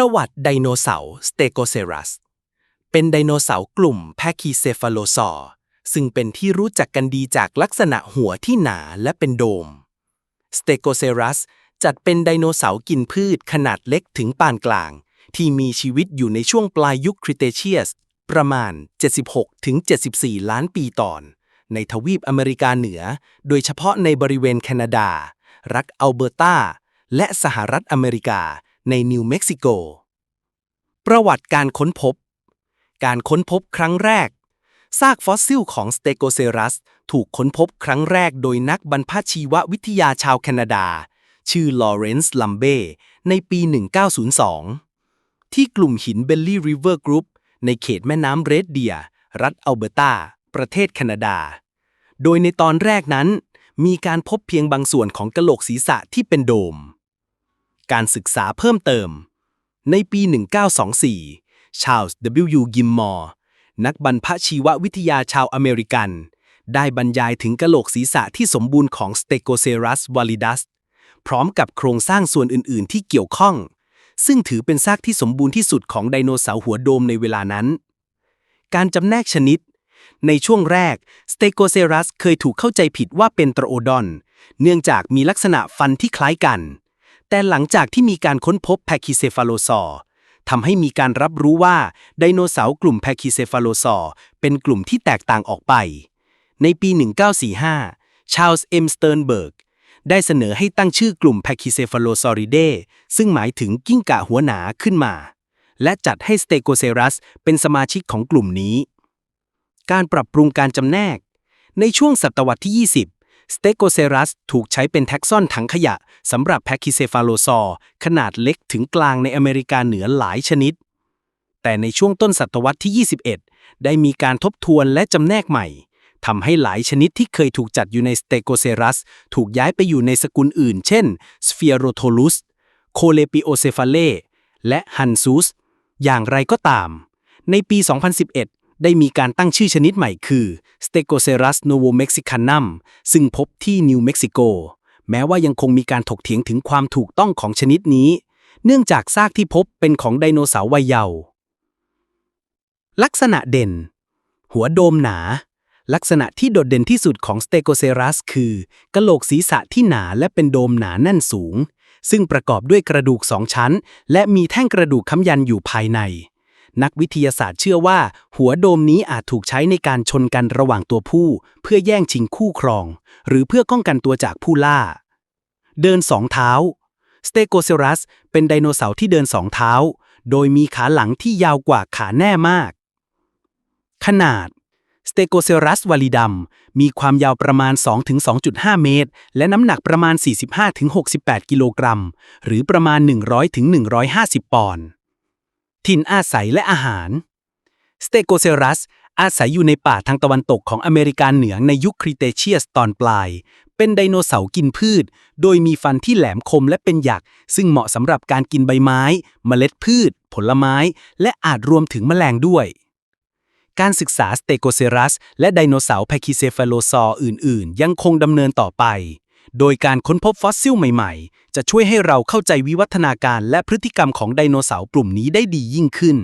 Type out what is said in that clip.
ประวัติไดโนเสาร์สเตโกเซรัส เป็นไดโนเสาร์กลุ่มแพคิเซฟาโลซอร์ซึ่งเป็นที่รู้จักกันดีจากลักษณะหัวที่หนาและเป็นโดม สเตโกเซรัสจัดเป็นไดโนเสาร์กินพืชขนาดเล็กถึงปานกลาง ที่มีชีวิตอยู่ในช่วงปลายยุคคริเตเชียส ประมาณ 76-74 ล้านปีตอน ในทวีปอเมริกาเหนือ โดยเฉพาะในบริเวณแคนาดา รัฐอัลเบอร์ตา และสหรัฐอเมริกา ในนิวเม็กซิโก ประวัติการค้นพบ การค้นพบครั้งแรก ซากฟอสซิลของสเตโกเซรัส ถูกค้นพบครั้งแรกโดยนักบรรพชีววิทยาชาวแคนาดา ชื่อลอเรนซ์ลัมเบ้ในปี 1902 ที่กลุ่มหินเบลลี่ริเวอร์กรุ๊ปในเขตแม่น้ำเรดเดีย รัฐอัลเบอร์ตา ประเทศแคนาดา โดยในตอนแรกนั้น มีการพบเพียงบางส่วนของกะโหลกศีรษะที่เป็นโดม การศึกษาเพิ่มเติม ในปี 1924 ชาลส์ W. กิมมอร์ นักบรรพชีววิทยาชาวอเมริกัน ได้บรรยายถึงกะโหลกศีรษะที่สมบูรณ์ของ Stegoceras validas พร้อมกับโครงสร้างส่วนอื่น ๆ ที่เกี่ยวข้อง ซึ่งถือเป็นซากที่สมบูรณ์ที่สุดของไดโนเสาร์หัวโดมในเวลานั้น การจำแนกชนิดในช่วงแรก Stegoceras เคยถูกเข้าใจผิดว่าเป็นตรโอดอน เนื่องจากมีลักษณะฟันที่คล้ายกัน แต่หลังจากที่มีการค้นพบแพคิเซฟาโลซอร์ทำให้มีการรับรู้ว่าไดโนเสาร์กลุ่มแพคิเซฟาโลซอร์เป็นกลุ่มที่แตกต่างออกไป ในปี 1945 ชาลส์เอ็มสเติร์นเบิร์กได้เสนอให้ตั้งชื่อกลุ่มแพคิเซฟาโลซอริเดซึ่งหมายถึงกิ้งก่าหัวหนาขึ้นมา และจัดให้สเตโกเซรัสเป็นสมาชิกของกลุ่มนี้ การปรับปรุงการจำแนก ในช่วงศตวรรษที่ 20 สเตโกเซรัสถูกใช้เป็นแท็กซอนถังขยะสำหรับแพคิเซฟาโลซอร์ขนาดเล็กถึงกลางในอเมริกาเหนือหลายชนิด แต่ในช่วงต้นศตวรรษที่ 21 ได้มีการทบทวนและจำแนกใหม่ทำให้หลายชนิดที่เคยถูกจัดอยู่ในสเตโกเซรัส ถูกย้ายไปอยู่ในสกุลอื่น เช่นสเฟียโรโทลุสโคเลปิโอเซฟาเลและฮันซูสอย่างไรก็ตาม ในปี 2011 ได้มีการตั้งชื่อชนิดใหม่คือ Stegoceras novomexicanum ซึ่งพบที่นิวเม็กซิโก แม้ว่ายังคงมีการถกเถียงถึงความถูกต้องของชนิดนี้ เนื่องจากซากที่พบเป็นของไดโนเสาร์วัยเยาว์ ลักษณะเด่น หัวโดมหนา ลักษณะที่โดดเด่นที่สุดของ Stegoceras คือกะโหลกศีรษะที่หนาและเป็นโดมหนาแน่นสูง ซึ่งประกอบด้วยกระดูกสองชั้น และมีแท่งกระดูกค้ำยันอยู่ภายใน นักวิทยาศาสตร์เชื่อว่า หัวโดมนี้อาจถูกใช้ในการชนกันระหว่างตัวผู้ เพื่อแย่งชิงคู่ครอง หรือเพื่อป้องกันตัวจากผู้ล่า เดินสองเท้าสเตโกเซรัสเป็นไดโนเสาร์ที่เดินสองเท้า โดยมีขาหลังที่ยาวกว่าขาแน่มาก ขนาดสเตโกเซรัสวาลิดัมมีความยาวประมาณ 2-2.5 เมตร และน้ำหนักประมาณ 45-68 กิโลกรัม หรือประมาณ 100-150 ปอนด์ ถิ่นอาศัยและอาหาร สเตโกเซรัส อาศัยอยู่ในป่าทางตะวันตกของอเมริกาเหนือในยุคคริเตเชียสตอนปลาย เป็นไดโนเสาร์กินพืช โดยมีฟันที่แหลมคมและเป็นหยัก ซึ่งเหมาะสำหรับการกินใบไม้ เมล็ดพืช ผลไม้ และอาจรวมถึงแมลงด้วยการศึกษาสเตโกเซรัส และไดโนเสาร์แพคิเซฟาโลซอร์อื่น ๆ ยังคงดำเนินต่อไป โดยการค้นพบฟอสซิลใหม่ๆ จะช่วยให้เราเข้าใจวิวัฒนาการและพฤติกรรมของไดโนเสาร์กลุ่มนี้ได้ดียิ่งขึ้น